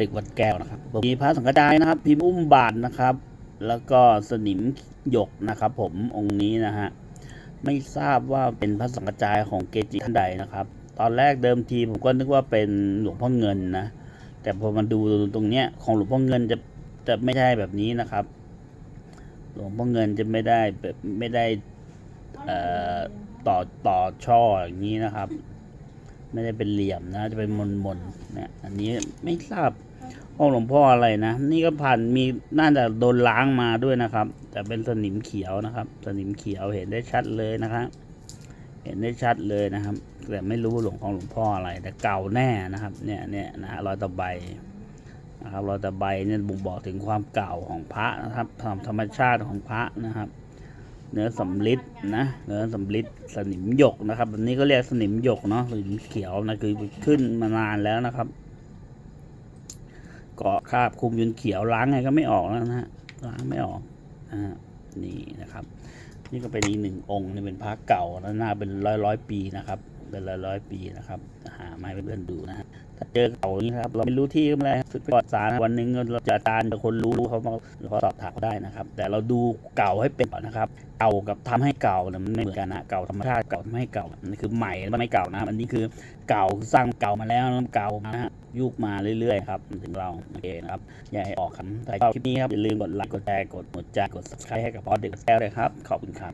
ตึกวัดแก้วนะครับมีพระสังฆจายนะครับพิมพ์อุ้มบาทนะครับ แล้วก็สนิมหยกนะครับ ผมองค์นี้นะฮะไม่ทราบว่าเป็นพระสังฆจายของเกจิท่านใดนะครับ ตอนแรกเดิมทีผมก็นึกว่าเป็นหลวงพ่อเงินนะ แต่พอมาดูตรงเนี้ยของหลวงพ่อเงินจะจะไม่ใช่แบบนี้นะครับ หลวงพ่อเงินจะไม่ได้แบบไม่ได้ต่อต่อช่ออย่างนี้นะครับ ไม่ได้เป็นเหลี่ยมนะ จะเป็นมนมนๆเนี่ยอันนี้ไม่ทราบองหลวงพ่ออะไรนะ นี่ก็ผ่านมีน่าจะโดนล้างมาด้วยนะครับ แต่เป็นสนิมเขียวนะครับ สนิมเขียวเห็นได้ชัดเลยนะครับเห็นได้ชัดเลยนะครับ แต่ไม่รู้หลวงของหลวงพ่ออะไร แต่เก่าแน่นะครับ เนี่ยเนี่ยนะรอยตะไบนะครับรอยตะไบเนี่ยบ่งบอกถึงความเก่าของพระนะครับธรรมชาติของพระนะครับ เนื้อสำลิดนะ เนื้อสำลิดสนิมหยกนะครับอันนี้ก็เรียกสนิมหยกเนาะสนิมเขียวนะคือขึ้นมานานแล้วนะครับ เกาะคราบคุมจนเขียวล้างไงก็ไม่ออกแล้วนะฮะล้างไม่ออกนะนี่นะครับ นี่ก็เป็นอีกหนึ่งองค์นี่เป็นพระเก่าแล้วน่าเป็นร้อยร้อยปีนะครับ เป็นร้อยร้อยปีนะครับ หามาให้เพื่อนดูนะฮะถ้าเจอเก่าอย่างนี้ครับเราไม่รู้ที่ก็ไม่เป็นไรครับสุดยอดสารวันหนึ่งเราจะอาจารย์กับคนรู้เขาเขาสอบถามเขาได้นะครับ แต่เราดูเก่าให้เป็นก่อนนะครับเก่ากับทำให้เก่าเนี่ยมันไม่เหมือนกันนะเก่าธรรมชาติเก่าทำให้เก่านี่คือใหม่แล้วไม่เก่านะอันนี้คือเก่าสร้างเก่ามาแล้วแล้วเก่านะฮะยุคมาเรื่อยๆครับถึงเราโอเคนะครับอย่าให้ออกคำใครชอบคลิปนี้ครับอย่าลืมกดไลค์กดแชร์กดหัวใจกด subscribe ให้กับพอดเด็กแซวเลยครับขอบคุณครับ